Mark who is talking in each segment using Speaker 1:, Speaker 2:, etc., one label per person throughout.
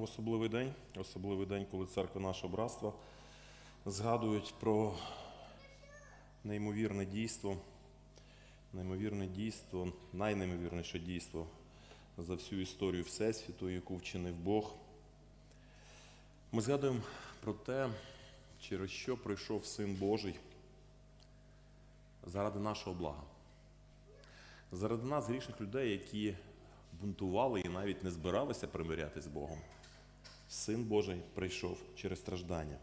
Speaker 1: в особливий день, особливий день, коли церква нашого братства згадують про неймовірне дійство, неймовірне дійство, найнеймовірніше дійство за всю історію Всесвіту, яку вчинив Бог. Ми згадуємо про те, через що прийшов Син Божий заради нашого блага. Заради нас, грішних людей, які бунтували і навіть не збиралися примирятися з Богом. Син Божий прийшов через страждання.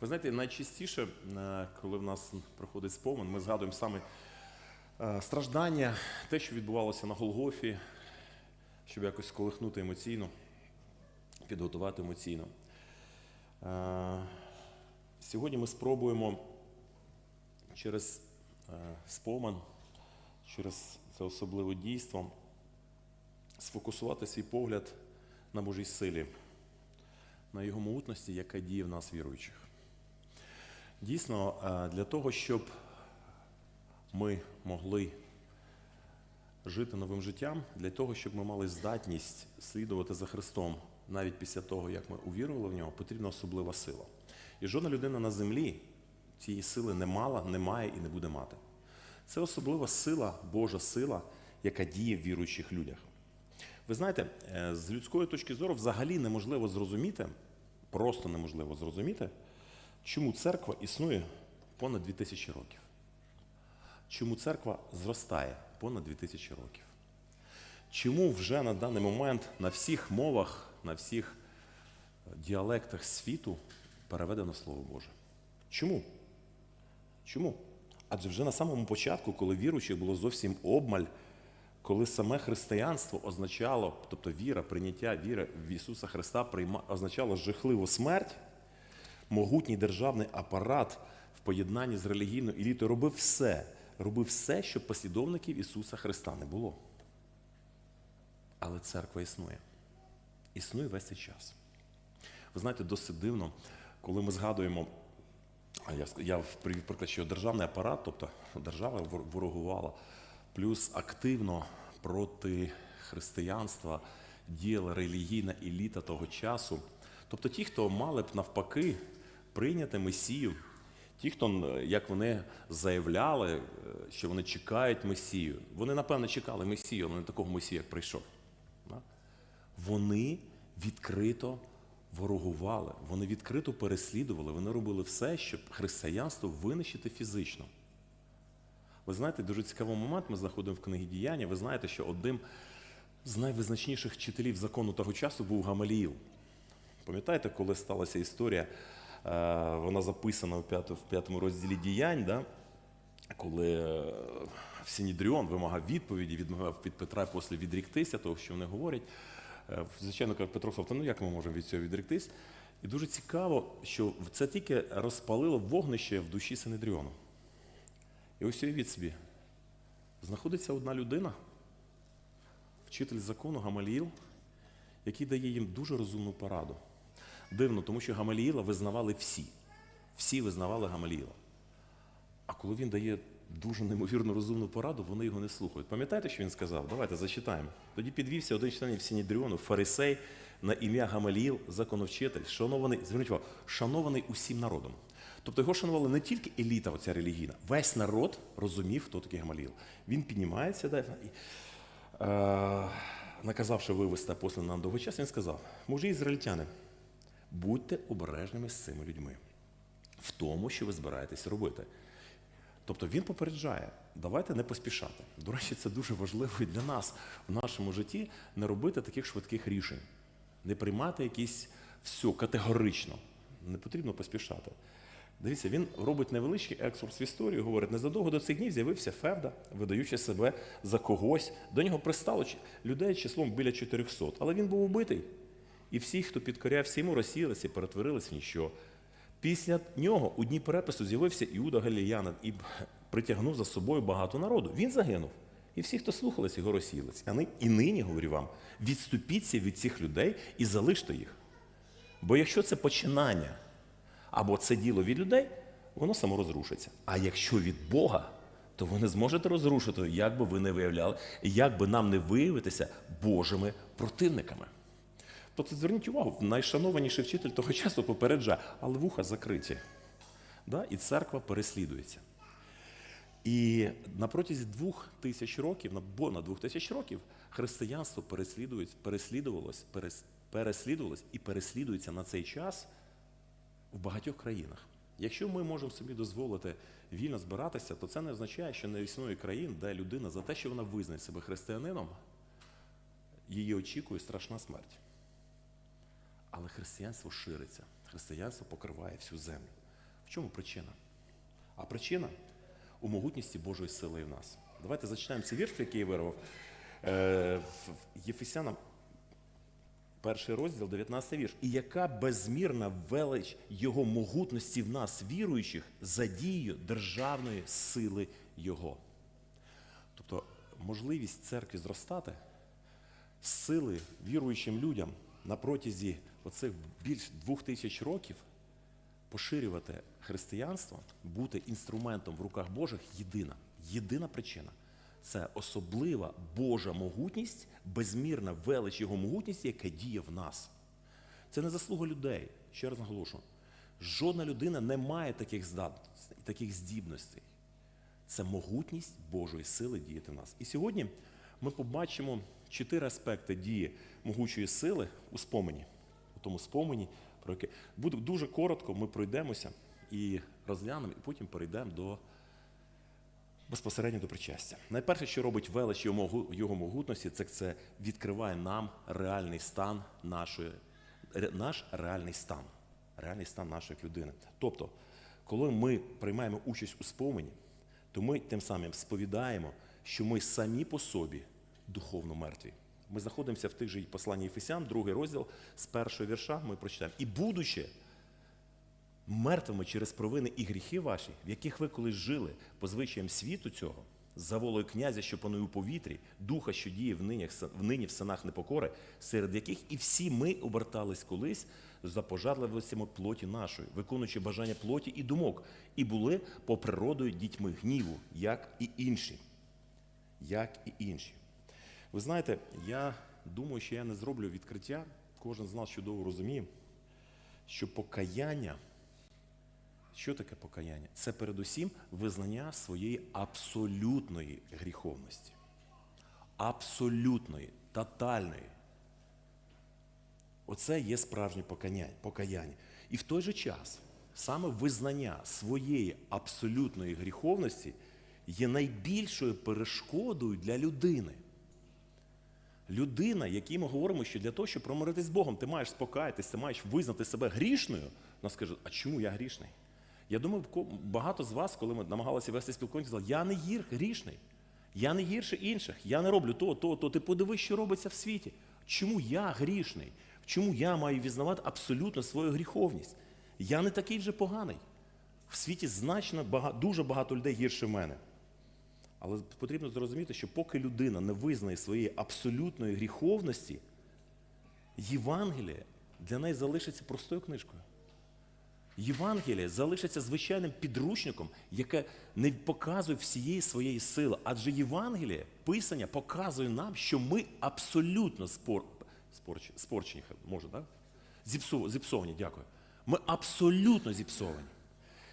Speaker 1: Ви знаєте, найчастіше, е, коли в нас проходить спомин, ми згадуємо саме е, страждання, те, що відбувалося на Голгофі, щоб якось колихнути емоційно, підготувати емоційно. Е, Сьогодні ми спробуємо через спомин, через це особливе дійство сфокусувати свій погляд на Божій силі, на його могутності, яка діє в нас віруючих. Дійсно, е, для того, щоб ми могли жити новим життям, для того, щоб ми мали здатність слідувати за Христом навіть після того, як ми увірували в нього, потрібна особлива сила. І жодна людина на землі цієї сили не мала, не має і не буде мати. Це особлива сила, Божа сила, яка діє в віруючих людях. Ви знаєте, е, з людської точки зору взагалі неможливо зрозуміти, просто неможливо зрозуміти, чому церква існує понад 2000 років. Чому церква зростає понад 2000 років? Чому вже на даний момент на всіх мовах, на всіх е, діалектах світу переведено Слово Боже? Чому? Чому? Адже вже на самому початку, коли віруючих було зовсім обмаль, коли саме християнство означало, тобто віра, прийняття віри в Ісуса Христа означало жахливу смерть, могутній державний апарат в поєднанні з релігійною елітою робив все, робив все, щоб послідовників Ісуса Христа не було. Але церква існує. Існує весь цей час. Ви знаєте, досить дивно, коли ми згадуємо, я, я приклад, що державний апарат, тобто держава ворогувала, плюс активно проти християнства діяла релігійна еліта того часу. Тобто ті, хто мали б навпаки прийняти Месію, ті, хто, як вони заявляли, е, що вони чекають Месію, вони, напевно, чекали Месію, але не такого Месія, як прийшов. Вони відкрито ворогували, вони відкрито переслідували, вони робили все, щоб християнство винищити фізично. Ви знаєте, дуже цікавий момент ми знаходимо в книгі діяння. Ви знаєте, що одним з найвизначніших вчителів закону того часу був Гамаліїл. Пам'ятаєте, коли сталася історія, е, вона записана в п'ятому розділі діянь, да? коли е, Сінідріон вимагав відповіді, відмагав від Петра після відріктися, того, що вони говорять. Е, Звичайно, каже Петро «Та ну як ми можемо від цього відріктись? І дуже цікаво, що це тільки розпалило вогнище в душі Синедріону. І ось уявіть собі, знаходиться одна людина, вчитель закону Гамаліїл, який дає їм дуже розумну пораду. Дивно, тому що Гамаліїла визнавали всі. Всі визнавали Гамаліїла. А коли він дає дуже неймовірно розумну пораду, вони його не слухають. Пам'ятаєте, що він сказав? Давайте зачитаємо. Тоді підвівся один членів Сінідріону, фарисей на ім'я Гамаліїл, законовчитель, шанований, зверніть увагу, шанований усім народом. Тобто його шанувала не тільки еліта, оця релігійна, весь народ розумів, хто такий Гамаліїл. Він піднімається да, і, е, наказавши вивести апостола на довгий час, він сказав: мужі ізраїльтяни, будьте обережними з цими людьми в тому, що ви збираєтесь робити. Тобто він попереджає, давайте не поспішати. До речі, це дуже важливо і для нас в нашому житті не робити таких швидких рішень, не приймати якісь все категорично. Не потрібно поспішати. Дивіться, він робить невеличкий екскурс в історію, говорить, незадовго до цих днів з'явився Февда, видаючи себе за когось. До нього пристало людей числом біля 400, але він був убитий. І всі, хто підкорявся йому, розсіялися перетворилися в ніщо. Після нього у дні перепису з'явився Іуда Галілеянин і притягнув за собою багато народу. Він загинув. І всі, хто слухалися, його розсіялися. А І нині, говорю вам, відступіться від цих людей і залиште їх. Бо якщо це починання або це діло від людей, воно само розрушиться. А якщо від Бога, то ви не зможете розрушити, як би ви не виявляли, як би нам не виявитися Божими противниками. Тобто зверніть увагу, найшанованіший вчитель того часу попереджає, але вуха закриті. Да? І церква переслідується. І на протязі двох тисяч років, бо на двох тисяч років, християнство переслідувалось, перес, переслідувалось і переслідується на цей час в багатьох країнах. Якщо ми можемо собі дозволити вільно збиратися, то це не означає, що не існує країн, де людина за те, що вона визнає себе християнином, її очікує страшна смерть. Але християнство шириться, християнство покриває всю землю. В чому причина? А причина у могутності Божої сили в нас. Давайте зачитаємо цей вірш, який я вирвав. Е, Єфесянам, перший розділ, 19 вірш. І яка безмірна велич його могутності в нас, віруючих, за дією державної сили Його. Тобто можливість церкві зростати, сили віруючим людям на протязі оцих більш двох тисяч років поширювати християнство, бути інструментом в руках Божих єдина. Єдина причина це особлива Божа могутність, безмірна велич Його могутності, яка діє в нас. Це не заслуга людей. Ще раз наголошую. Жодна людина не має таких здатностей, таких здібностей. Це могутність Божої сили діяти в нас. І сьогодні ми побачимо чотири аспекти дії могучої сили у спомені. У тому спомені, про яке буде дуже коротко, ми пройдемося і розглянемо, і потім перейдемо до безпосередньо до причастя. Найперше, що робить велич його, його могутності, це це відкриває нам реальний стан нашої, наш реальний стан, реальний стан нашої людини. Тобто, коли ми приймаємо участь у спомені, то ми тим самим сповідаємо, що ми самі по собі духовно мертві. Ми знаходимося в тих же посланні Єфесян, другий розділ з першого вірша. Ми прочитаємо. І будучи мертвими через провини і гріхи ваші, в яких ви колись жили по звичаям світу цього, за волею князя, що панує у повітрі, духа, що діє в нині, в нині в синах непокори, серед яких і всі ми обертались колись за пожадливостями плоті нашої, виконуючи бажання плоті і думок, і були по природою дітьми гніву, як і інші. Як і інші. Ви знаєте, я думаю, що я не зроблю відкриття. Кожен з нас чудово розуміє, що покаяння що таке покаяння? Це передусім визнання своєї абсолютної гріховності. Абсолютної, тотальної. Оце є справжнє покаяння. І в той же час саме визнання своєї абсолютної гріховності є найбільшою перешкодою для людини. Людина, якій ми говоримо, що для того, щоб промиритись з Богом, ти маєш спокаятись, ти маєш визнати себе грішною, вона скаже, а чому я грішний? Я думаю, багато з вас, коли ми намагалися вести спілкування, сказали, я не гір, грішний, я не гірше інших, я не роблю то, то, то. Ти подивись, що робиться в світі. Чому я грішний? Чому я маю візнавати абсолютно свою гріховність? Я не такий вже поганий. В світі значно бага- дуже багато людей гірше мене. Але потрібно зрозуміти, що поки людина не визнає своєї абсолютної гріховності, Євангеліє для неї залишиться простою книжкою. Євангеліє залишиться звичайним підручником, яке не показує всієї своєї сили. Адже Євангеліє, Писання показує нам, що ми абсолютно спор... спорч... спорчені, може, так? Зіпсу... Зіпсовані, дякую. Ми абсолютно зіпсовані.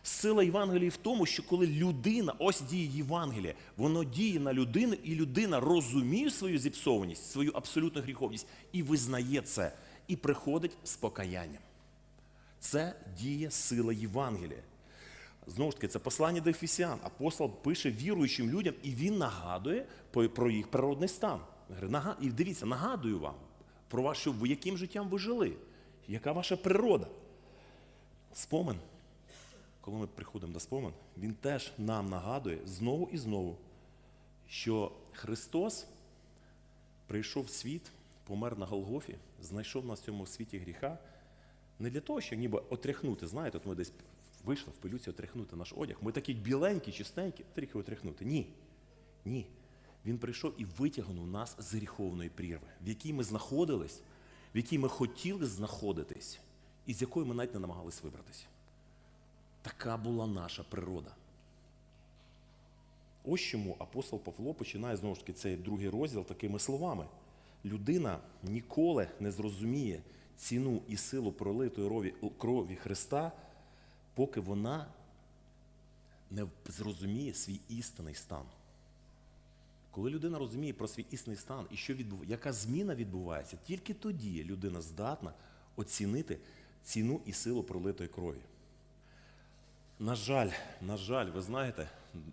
Speaker 1: Сила Євангелії в тому, що коли людина, ось діє Євангелія, воно діє на людину, і людина розуміє свою зіпсованість, свою абсолютну гріховність і визнає це, і приходить з покаянням. Це діє сила Євангелія. Знову ж таки, це послання до Ефесян. Апостол пише віруючим людям, і він нагадує про їх природний стан. І дивіться, нагадую вам про що яким життям ви жили, яка ваша природа. Спомин, коли ми приходимо до спомин, він теж нам нагадує знову і знову, що Христос прийшов в світ, помер на Голгофі, знайшов нас в цьому світі гріха, не для того, щоб ніби отряхнути, знаєте, от ми десь вийшли в пилюці отряхнути наш одяг. Ми такі біленькі, чистенькі, трохи отряхнути. Ні. Ні. Він прийшов і витягнув нас з гріховної прірви, в якій ми знаходились, в якій ми хотіли знаходитись, і з якої ми навіть не намагались вибратися. Така була наша природа. Ось чому апостол Павло починає знову ж таки цей другий розділ такими словами. людина ніколи не зрозуміє ціну і силу пролитої крові Христа, поки вона не зрозуміє свій істинний стан. Коли людина розуміє про свій істинний стан і що відбув... яка зміна відбувається, тільки тоді людина здатна оцінити ціну і силу пролитої крові. На жаль, на жаль, ви знаєте,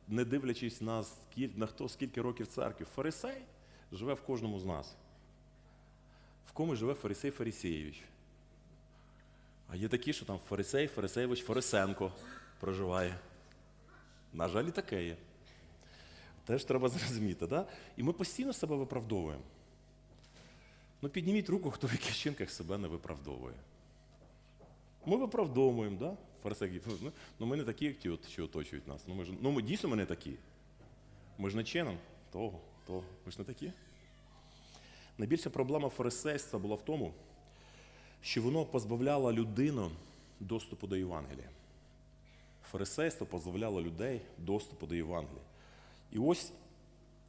Speaker 1: не дивлячись на, скіль... на хто скільки років церкви, фарисей живе в кожному з нас. В кому живе фарисей Фарисеєвич. А є такі, що там фарисей, Фарисеєвич, Фарисенко проживає. На жаль, і таке є. Теж треба зрозуміти, да? І ми постійно себе виправдовуємо. Ну, підніміть руку, хто в яких себе не виправдовує. Ми виправдовуємо, да? Фарисеї, ну, ну ми не такі, як ті, що оточують нас. Ну, ми, ж, ну, ми дійсно ми не такі. Ми ж не чином того, того. Ми ж не такі. Найбільша проблема фарисейства була в тому, що воно позбавляло людину доступу до Євангелія. Фарисейство позбавляло людей доступу до Євангелія. І ось,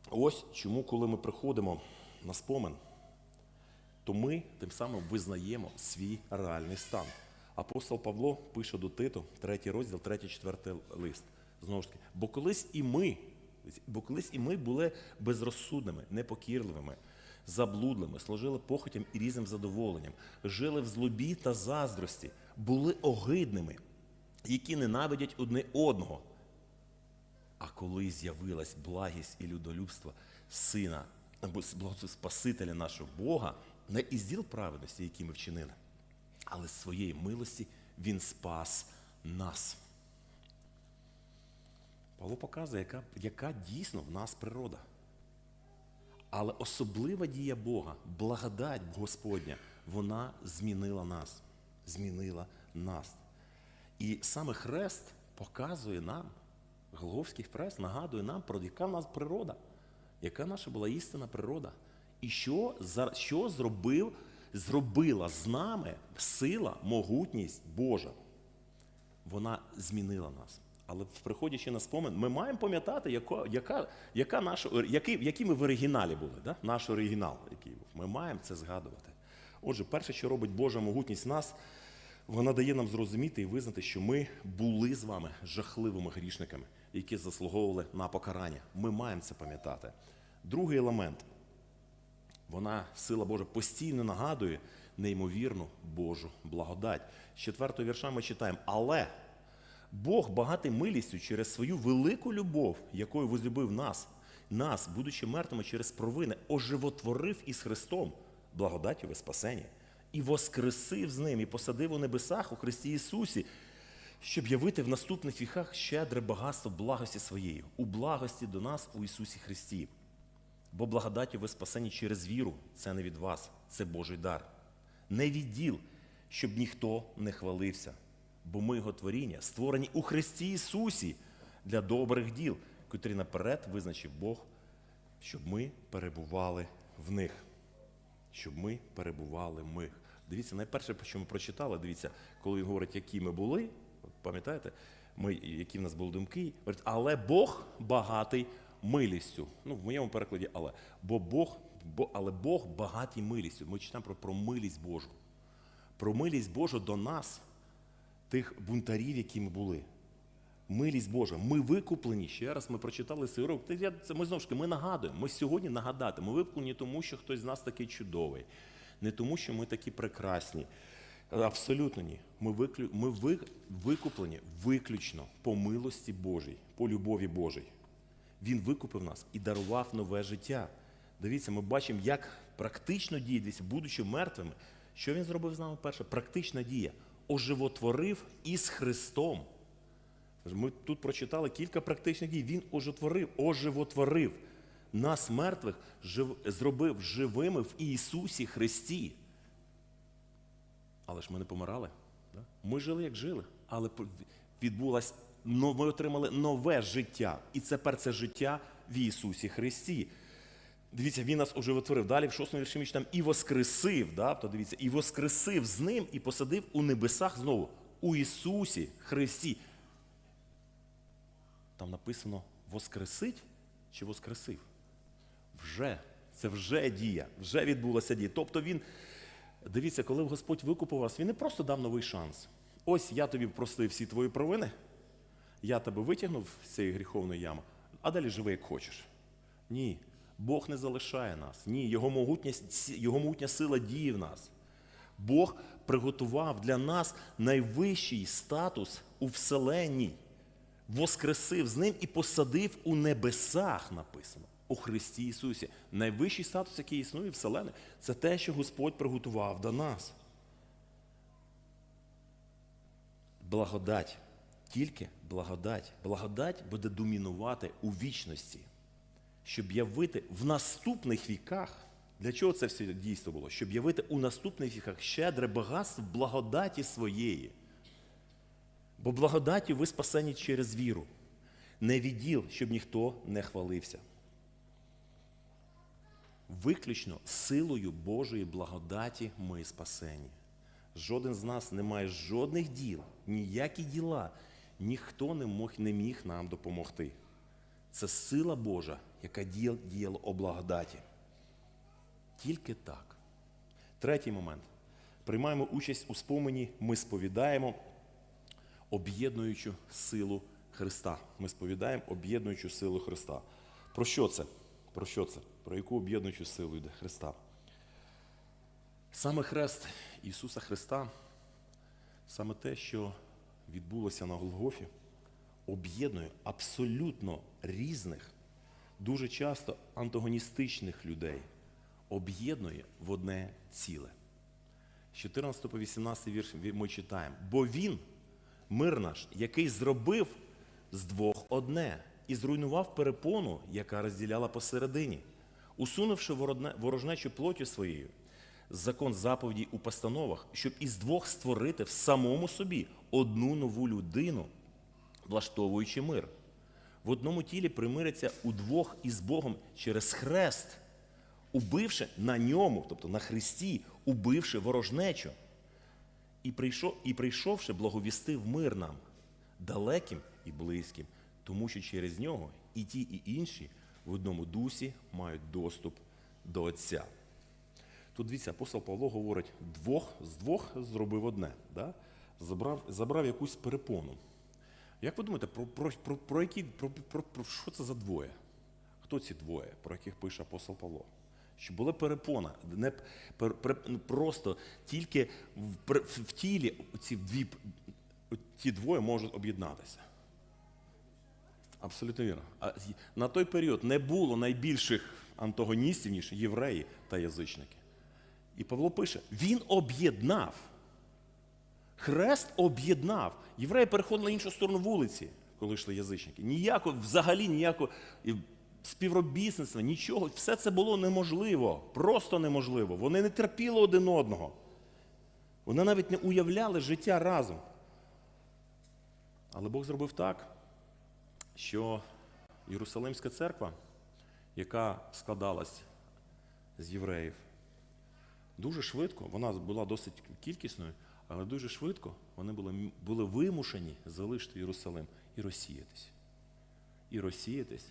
Speaker 1: ось чому, коли ми приходимо на спомин, то ми тим самим визнаємо свій реальний стан. Апостол Павло пише до Титу, третій розділ, третій, четвертий лист. Знову ж таки, бо колись і ми, бо колись і ми були безрозсудними, непокірливими, заблудлими, служили похотям і різним задоволенням, жили в злобі та заздрості, були огидними, які ненавидять одне одного. А коли з'явилась благість і людолюбство Сина, Спасителя нашого Бога, не із діл праведності, які ми вчинили, але з своєї милості Він спас нас. Павло показує, яка, яка дійсно в нас природа. Але особлива дія Бога, благодать Господня, вона змінила нас. Змінила нас. І саме хрест показує нам, Голговський хрест нагадує нам, про яка в нас природа, яка наша була істинна природа. І що, що зробив, зробила з нами сила, могутність Божа. Вона змінила нас. Але приходячи на спомин, ми маємо пам'ятати, яка, яка, яка наша, який, які ми в оригіналі були, да? наш оригінал, який був. Ми маємо це згадувати. Отже, перше, що робить Божа могутність нас, вона дає нам зрозуміти і визнати, що ми були з вами жахливими грішниками, які заслуговували на покарання. Ми маємо це пам'ятати. Другий елемент вона, сила Божа, постійно нагадує неймовірну Божу благодать. З четвертого вірша ми читаємо, але Бог багатий милістю через свою велику любов, якою возлюбив нас, нас, будучи мертвими через провини, оживотворив із Христом благодаттю ви спасені, і воскресив з ним, і посадив у небесах у Христі Ісусі, щоб явити в наступних віках щедре багатство благості своєї, у благості до нас у Ісусі Христі. Бо благодаті ви спасені через віру, це не від вас, це Божий дар. Не від діл, щоб ніхто не хвалився. Бо ми його творіння, створені у Христі Ісусі для добрих діл, котрі наперед визначив Бог, щоб ми перебували в них. Щоб ми перебували в них. Дивіться, найперше, що ми прочитали, дивіться, коли він говорить, які ми були, пам'ятаєте, ми, які в нас були думки, говорить, але Бог багатий милістю. Ну, в моєму перекладі, але. Бо Бог, бо, але Бог багатий милістю. Ми читаємо про, про милість Божу. Про милість Божу до нас, тих бунтарів, які ми були. Милість Божа, ми викуплені. Ще раз ми прочитали цей урок. Це ми знову ж таки ми нагадуємо. Ми сьогодні нагадати. Ми викуплені тому, що хтось з нас такий чудовий, не тому, що ми такі прекрасні. Абсолютно ні. Ми, виклю... ми ви... викуплені виключно по милості Божій, по любові Божій. Він викупив нас і дарував нове життя. Дивіться, ми бачимо, як практично діє, будучи мертвими, що він зробив з нами перше? Практична дія. Оживотворив із Христом. Ми тут прочитали кілька практичних дій. Він оживотворив, оживотворив нас, мертвих, жив, зробив живими в Ісусі Христі. Але ж ми не помирали. Ми жили, як жили, але відбулось, ми отримали нове життя. І тепер це життя в Ісусі Христі. Дивіться, він нас оживотворив. Далі в шостому вірші ми і воскресив. Да? То дивіться, і воскресив з ним і посадив у небесах знову у Ісусі Христі. Там написано воскресить чи воскресив? Вже Це вже дія, вже відбулася дія. Тобто він, дивіться, коли Господь викупив вас, він не просто дав новий шанс. Ось я тобі простив всі твої провини, я тебе витягнув з цієї гріховної ями, а далі живи як хочеш. Ні, Бог не залишає нас. Ні, Його могутня, його могутня сила діє в нас. Бог приготував для нас найвищий статус у вселенні, воскресив з ним і посадив у небесах, написано, у Христі Ісусі. Найвищий статус, який існує в вселенні, це те, що Господь приготував до нас. Благодать. Тільки благодать. Благодать буде домінувати у вічності, щоб явити в наступних віках. Для чого це все дійство було? Щоб явити у наступних віках щедре багатство благодаті своєї. Бо благодаті ви спасені через віру. Не відділ, щоб ніхто не хвалився. Виключно силою Божої благодаті ми спасені. Жоден з нас не має жодних діл, ніякі діла, ніхто не мог, не міг нам допомогти. Це сила Божа, яка діяла, о благодаті. Тільки так. Третій момент. Приймаємо участь у спомені, ми сповідаємо об'єднуючу силу Христа. Ми сповідаємо об'єднуючу силу Христа. Про що це? Про що це? Про яку об'єднуючу силу йде Христа? Саме хрест Ісуса Христа, саме те, що відбулося на Голгофі, об'єднує абсолютно різних, дуже часто антагоністичних людей, об'єднує в одне ціле. З 14 по 18 вірш ми читаємо. Бо він, мир наш, який зробив з двох одне і зруйнував перепону, яка розділяла посередині, усунувши ворожнечу плоттю своєю, закон заповідей у постановах, щоб із двох створити в самому собі одну нову людину, влаштовуючи мир. В одному тілі примириться удвох із Богом через хрест, убивши на ньому, тобто на Христі, убивши ворожнечу. І, прийшов, і прийшовши, благовістив мир нам, далеким і близьким, тому що через нього і ті, і інші в одному дусі мають доступ до Отця. Тут дивіться, апостол Павло говорить, двох, з двох зробив одне, да? забрав, забрав якусь перепону. Як ви думаєте, про, про, про, про, які, про, про, про що це за двоє? Хто ці двоє, про яких пише апостол Павло? Що була перепона, не пер, пер, ну, просто тільки в, пер- в тілі ці дві, ті двоє можуть об'єднатися. Абсолютно вірно. А на той період не було найбільших антагоністів, ніж євреї та язичники. І Павло пише: він об'єднав. Хрест об'єднав. Євреї переходили на іншу сторону вулиці, коли йшли язичники. Ніякого, взагалі ніякого співробітництва, нічого. Все це було неможливо, просто неможливо. Вони не терпіли один одного. Вони навіть не уявляли життя разом. Але Бог зробив так, що Єрусалимська церква, яка складалась з євреїв, дуже швидко, вона була досить кількісною, але дуже швидко вони були, були вимушені залишити Єрусалим і розсіятись. І розсіятись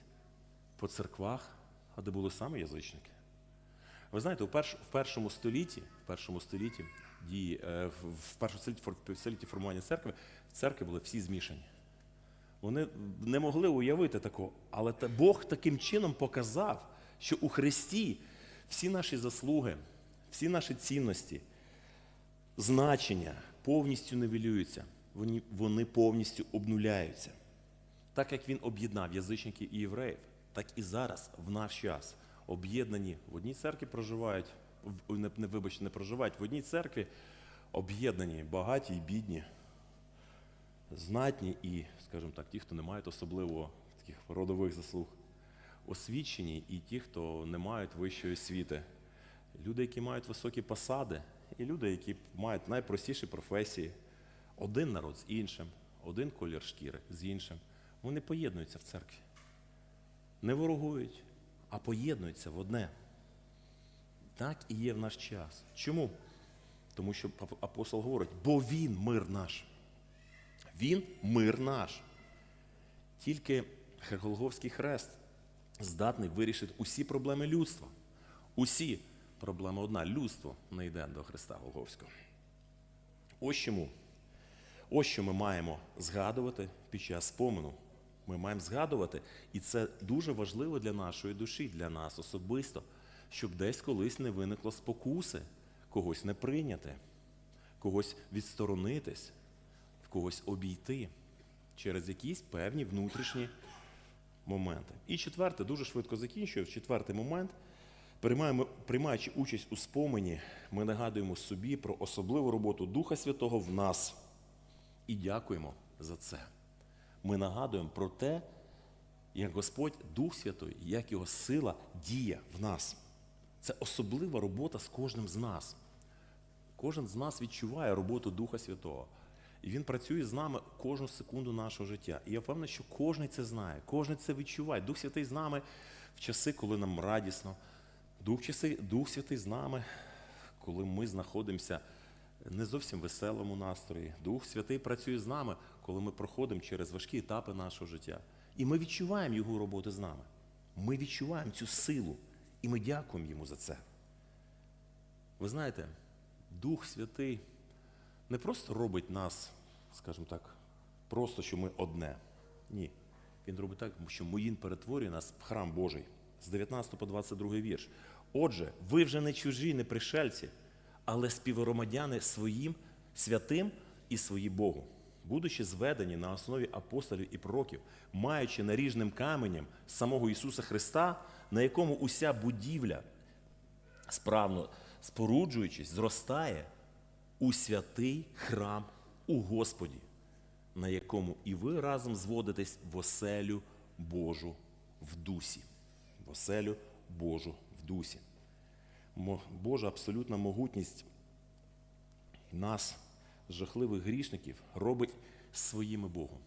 Speaker 1: по церквах, а де були саме язичники. Ви знаєте, в першому столітті, в першому столітті дії, е, в, першому столітті, формування церкви, в церкві були всі змішані. Вони не могли уявити такого, але Бог таким чином показав, що у Христі всі наші заслуги, всі наші цінності, значення повністю нивелюються, вони, вони повністю обнуляються. Так як він об'єднав язичників і євреїв, так і зараз, в наш час, об'єднані в одній церкві проживають, не, не вибачте, не проживають, в одній церкві об'єднані багаті і бідні, знатні і, скажімо так, ті, хто не мають особливо таких родових заслуг, освічені і ті, хто не мають вищої освіти, люди, які мають високі посади, і люди, які мають найпростіші професії, один народ з іншим, один колір шкіри з іншим, вони поєднуються в церкві. Не ворогують, а поєднуються в одне. Так і є в наш час. Чому? Тому що апостол говорить, бо він мир наш. Він мир наш. Тільки Голговський хрест здатний вирішити усі проблеми людства. Усі проблема одна людство не йде до Христа Голговського. Ось чому. Ось що ми маємо згадувати під час спомену. Ми маємо згадувати, і це дуже важливо для нашої душі, для нас особисто, щоб десь колись не виникло спокуси, когось не прийняти, когось відсторонитись, в когось обійти через якісь певні внутрішні моменти. І четверте, дуже швидко закінчую. Четвертий момент. Приймаючи участь у спомені, ми нагадуємо собі про особливу роботу Духа Святого в нас і дякуємо за це. Ми нагадуємо про те, як Господь Дух Святий, як Його сила діє в нас. Це особлива робота з кожним з нас. Кожен з нас відчуває роботу Духа Святого. І він працює з нами кожну секунду нашого життя. І я впевнений, що кожен це знає, кожен це відчуває. Дух Святий з нами в часи, коли нам радісно. Дух, Дух Святий з нами, коли ми знаходимося не зовсім веселому настрої. Дух Святий працює з нами, коли ми проходимо через важкі етапи нашого життя. І ми відчуваємо Його роботу з нами. Ми відчуваємо цю силу, і ми дякуємо йому за це. Ви знаєте, Дух Святий не просто робить нас, скажімо так, просто, що ми одне. Ні. Він робить так, що Він перетворює нас в храм Божий з 19 по 22 вірш. Отже, ви вже не чужі, не пришельці, але співгромадяни своїм святим і свої Богу, будучи зведені на основі апостолів і пророків, маючи наріжним каменем самого Ісуса Христа, на якому уся будівля справно споруджуючись, зростає у святий храм у Господі, на якому і ви разом зводитесь в оселю Божу в дусі. В оселю Божу в дусі. Божа абсолютна могутність нас, жахливих грішників, робить своїми Богом.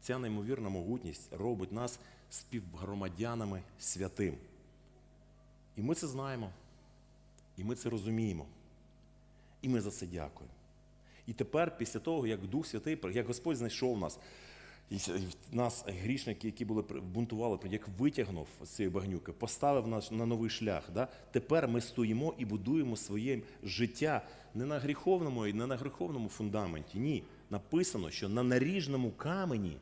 Speaker 1: Ця неймовірна могутність робить нас співгромадянами святим. І ми це знаємо, і ми це розуміємо. І ми за це дякуємо. І тепер, після того, як Дух Святий, як Господь знайшов нас, і нас, грішники, які були бунтували, як витягнув з цієї багнюки, поставив нас на новий шлях. Да? Тепер ми стоїмо і будуємо своє життя не на гріховному і не на гріховному фундаменті. Ні. Написано, що на наріжному камені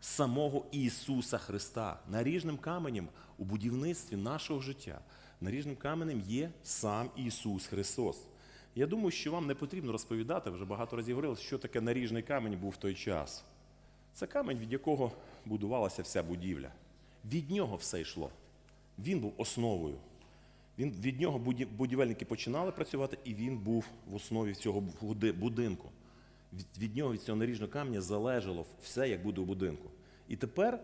Speaker 1: самого Ісуса Христа, наріжним каменем у будівництві нашого життя, наріжним каменем є сам Ісус Христос. Я думаю, що вам не потрібно розповідати, вже багато разів говорили, що таке наріжний камінь був в той час. Це камінь, від якого будувалася вся будівля. Від нього все йшло. Він був основою. Він, від нього будівельники починали працювати, і він був в основі цього будинку. Від, від нього, від цього наріжного камня залежало все, як буде у будинку. І тепер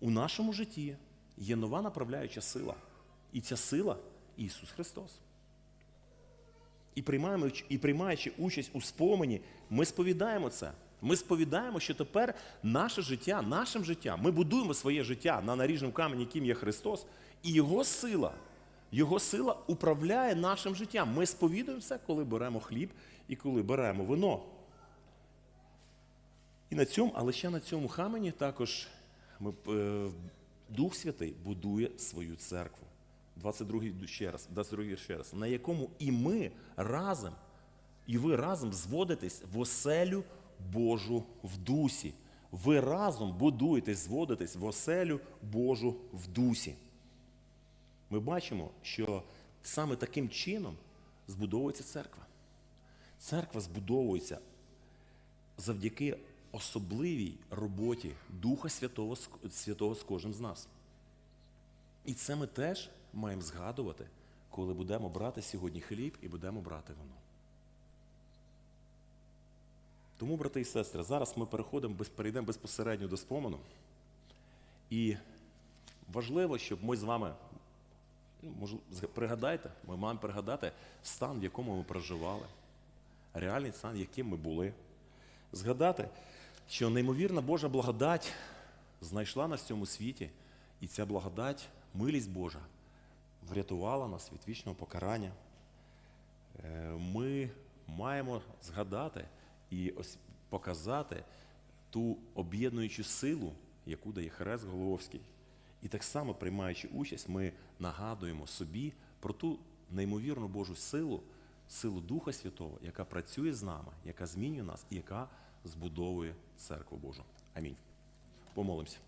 Speaker 1: у нашому житті є нова направляюча сила. І ця сила Ісус Христос. І приймаємо, і приймаючи участь у спомені, ми сповідаємо це. Ми сповідаємо, що тепер наше життя, нашим життям, ми будуємо своє життя на наріжному камені, яким є Христос, і Його сила, Його сила управляє нашим життям. Ми сповідуємо це, коли беремо хліб і коли беремо вино. І на цьому, але ще на цьому камені також ми, е, Дух Святий будує свою церкву. 22 ще раз, 22 ще раз, на якому і ми разом, і ви разом зводитесь в оселю Божу в дусі. Ви разом будуєтесь, зводитесь в оселю Божу в дусі. Ми бачимо, що саме таким чином збудовується церква. Церква збудовується завдяки особливій роботі Духа Святого, Святого з кожним з нас. І це ми теж маємо згадувати, коли будемо брати сьогодні хліб і будемо брати вино. Тому, брати і сестри, зараз ми переходимо, перейдемо безпосередньо до спомену. І важливо, щоб ми з вами, ну, пригадайте, ми маємо пригадати стан, в якому ми проживали, реальний стан, яким ми були. Згадати, що неймовірна Божа благодать знайшла нас в цьому світі, і ця благодать, милість Божа, врятувала нас від вічного покарання. Е, Ми маємо згадати і ось показати ту об'єднуючу силу, яку дає Хрест Головський. І так само, приймаючи участь, ми нагадуємо собі про ту неймовірну Божу силу, силу Духа Святого, яка працює з нами, яка змінює нас і яка збудовує церкву Божу. Амінь. Помолимося.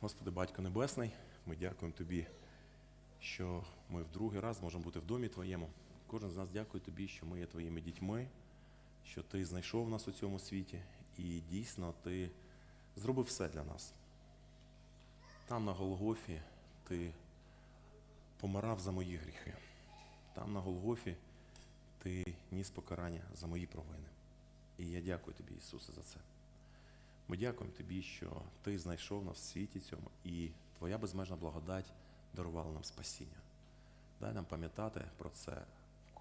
Speaker 1: Господи, Батько Небесний, ми дякуємо Тобі, що ми в другий раз можемо бути в домі Твоєму. Кожен з нас дякує Тобі, що ми є Твоїми дітьми, що Ти знайшов нас у цьому світі, і дійсно Ти зробив все для нас. Там на Голгофі Ти помирав за мої гріхи. Там на Голгофі Ти ніс покарання за мої провини. І я дякую Тобі, Ісусе, за це. Ми дякуємо Тобі, що Ти знайшов нас в світі цьому, і Твоя безмежна благодать дарувала нам спасіння. Дай нам пам'ятати про це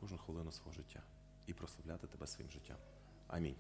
Speaker 1: кожну хвилину свого життя і прославляти Тебе своїм життям. Амінь.